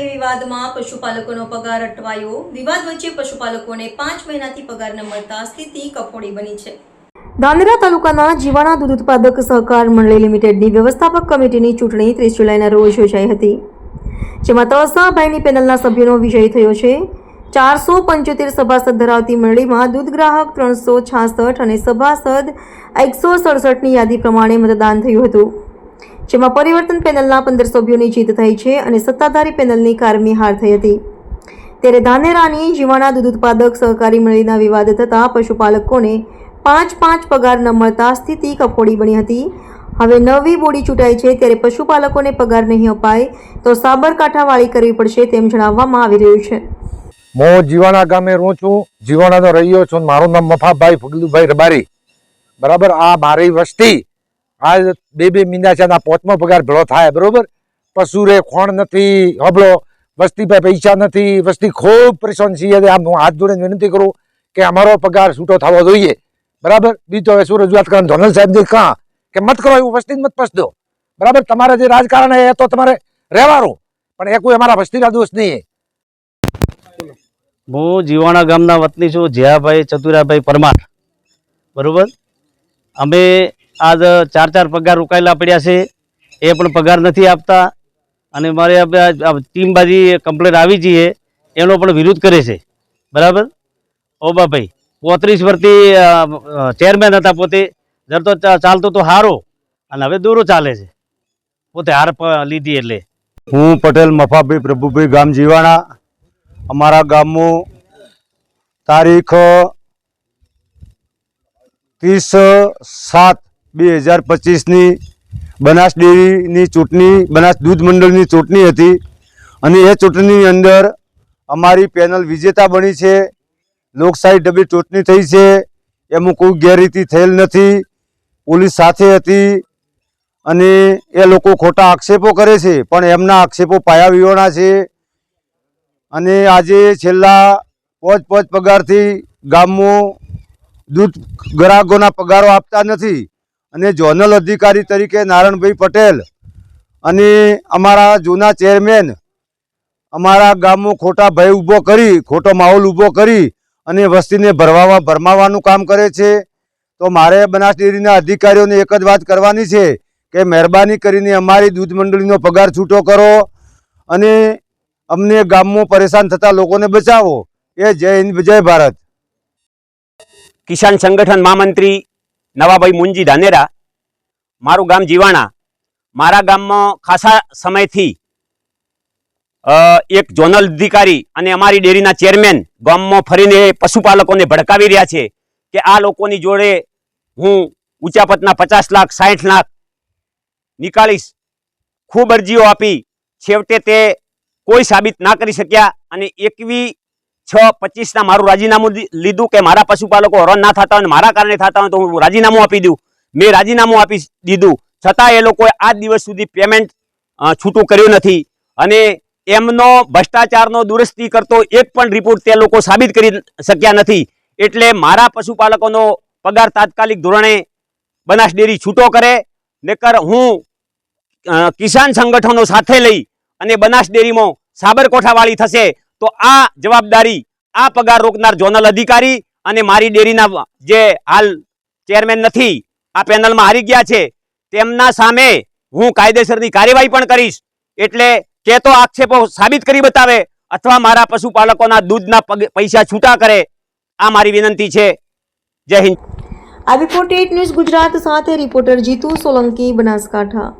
વિવાદમાં પશુપાલકોનો પગાર અટવાયો. વિવાદ વચ્ચે પશુપાલકોને પાંચ મહિનાથી પગાર ન મળતા સ્થિતિ કફોડી બની છે. ધાનેરા તાલુકાના જીવાણા દૂધ ઉત્પાદક સહકાર મંડળી લિમિટેડની વ્યવસ્થાપક કમિટીની ચૂંટણી ત્રીસ જુલાઈના રોજ યોજાઈ હતી, જેમાં તળસાભાઈની પેનલના સભ્યોનો વિજય થયો છે. ચારસો પંચોતેર સભાસદ ધરાવતી મંડળીમાં દૂધ ગ્રાહક ત્રણસો છાસઠ અને સભાસદ એકસો સડસઠની યાદી પ્રમાણે મતદાન થયું હતું. જેમાં પરિવર્તન પેનલના પંદર સભ્યોની જીત થઈ છે અને સત્તાધારી પેનલની કારમી હાર થઈ હતી. ત્યારે ધાનેરાની જીવાણા દૂધ ઉત્પાદક સહકારી મંડળીના વિવાદ થતાં પશુપાલકોને પાંચ પાંચ પગાર ન મળતા સ્થિતિ કફોડી બની હતી. હવે નવી બોડી ચૂંટાઈ છે ત્યારે પશુપાલકોને પગાર નહીં અપાય તો સાબરકાંઠા વાળી કરવી પડશે તેમ જણાવવામાં આવી રહ્યું છે. હું જીવાણા ગામે રહું છું. જીવાણાનો રહ્યો છું મારું નામ મફાભાઈ ફગલુભાઈ રબારી. બરાબર? આ મારી વસ્તી. આ બે બે મીંડા છે આ પોચમો પગાર ભેળો થાય, બરોબર? પશુ રે, ખોણ નથી, હબળો વસ્તી પાસે પૈસા નથી, વસ્તી ખૂબ પરેશાન છીએ. આમ હું હાથ જોડીને વિનંતી કરું કે અમારો પગાર છૂટો થવો જોઈએ. બરાબર? બીજો હવે શું રજૂઆત કરવાનું? ધોનલ સાહેબ કાં કે મત કરો, એવું વસ્તી મત પસદો બરાબર? તમારે જે રાજકારણ એ તો તમારે રહેવાનું. પણ એ કોઈ અમારા વસ્તીના દોષ નહીં હું જીવાણા ગામના વતની છું, જયાભાઈ ચતુરાભાઈ પરમાર. બરોબર? અમે આજ ચાર ચાર પગાર રોકાયેલા પડ્યા છે. એ પણ પગાર નથી આપતા. અને મારે ટીમ બાજી કમ્પ્લેન આવી જઈએ એનો પણ વિરોધ કરે છે. બરાબર? ઓબાભાઈ પોત્રીસ વર્ષથી ચેરમેન હતા પોતે. જરતો તો ચાલતો તો હારો. અને હવે દૂરો ચાલે છે. પોતે હાર લીધી એટલે. હું પટેલ મફાભાઈ પ્રભુભાઈ ગામ જીવાણા. અમારા ગામમાં તારીખ ત્રીસ સાત બે હજાર પચીસની બનાસ ડેરીની ચૂંટણી, બનાસ દૂધ મંડળની ચૂંટણી હતી અને એ ચૂંટણીની અંદર અમારી પેનલ વિજેતા બની છે, લોકશાહી ડબી ચૂંટણી થઈ છે, એમાં કોઈ ગેરરીતિ થયેલ નથી, પોલીસ સાથે હતી અને એ લોકો ખોટા આક્ષેપો કરે છે, પણ એમના આક્ષેપો પાયા વિહોણા છે. અને આજે છેલ્લા પોચ પોચ પગારથી ગામમાં દૂધ ગ્રાહકોના પગારો આપતા નથી. અને ઝોનલ અધિકારી તરીકે નારણભાઈ પટેલ અને અમારા જૂના ચેરમેન અમારા ગામમાં ખોટા ભય ઊભો કરી, ખોટો માહોલ ઊભો કરી અને વસ્તીને ભરવા ભરમાવાનું કામ કરે છે. તો મારે બનાસ ડેરીના અધિકારીઓને એક જ વાત કરવાની છે કે મહેરબાની કરીને અમારી દૂધ મંડળીનો પગાર છૂટો કરો અને અમને ગામમાં પરેશાન થતા લોકોને બચાવો. એ જય હિન્દ, જય ભારત. કિસાન સંગઠન મહામંત્રી નવાભાઈ મુંજી ધાનેરા, મારું ગામ જીવાણા. મારા ગામમાં ખાસા સમયથી એક ઝોનલ અધિકારી અને અમારી ડેરીના ચેરમેન ગામમાં ફરીને પશુપાલકોને ભડકાવી રહ્યા છે કે આ લોકોની જોડે હું ઊંચા પતના પચાસ લાખ સાઠ લાખ નીકાળીશ. ખૂબ અરજીઓ આપી. છેવટે તે કોઈ સાબિત ના કરી શક્યા અને એકવી છ પચીસના મારું રાજીનામું લીધું કે મારા પશુપાલકો હરણ ના થતા હોય મારા કારણે થતા હોય તો હું રાજીનામું આપી દઉં. મેં રાજીનામું આપી દીધું. છતાં એ લોકોએ આ દિવસ સુધી પેમેન્ટ છૂટું કર્યું નથી. અને એમનો ભ્રષ્ટાચારનો દુરસ્તી કરતો એક પણ રિપોર્ટ તે લોકો સાબિત કરી શક્યા નથી. એટલે મારા પશુપાલકોનો પગાર તાત્કાલિક ધોરણે બનાસ ડેરી છૂટો કરે, નકર હું કિસાન સંગઠનો સાથે લઈ અને બનાસ ડેરીમાં સાબરકોઠાવાળી થશે તો આ જવાબદારી, આ પગાર રોકનાર ઝોનલ અધિકારી અને મારી ડેરીના જે હાલ ચેરમેન નથી, આ પેનલમાં હારી ગયા છે. તેમના સામે હું કાયદેસરની કાર્યવાહી પણ કરીશ. એટલે કે તો આક્ષેપો સાબિત કરી બતાવે અથવા મારા પશુપાલકોના દૂધના પૈસા છૂટા કરે, આ મારી વિનંતી છે. જય હિન્દ. આ રિપોર્ટેડ ન્યૂઝ ગુજરાત સાથે રિપોર્ટર જીતુ સોલંકી, બનાસકાંઠા.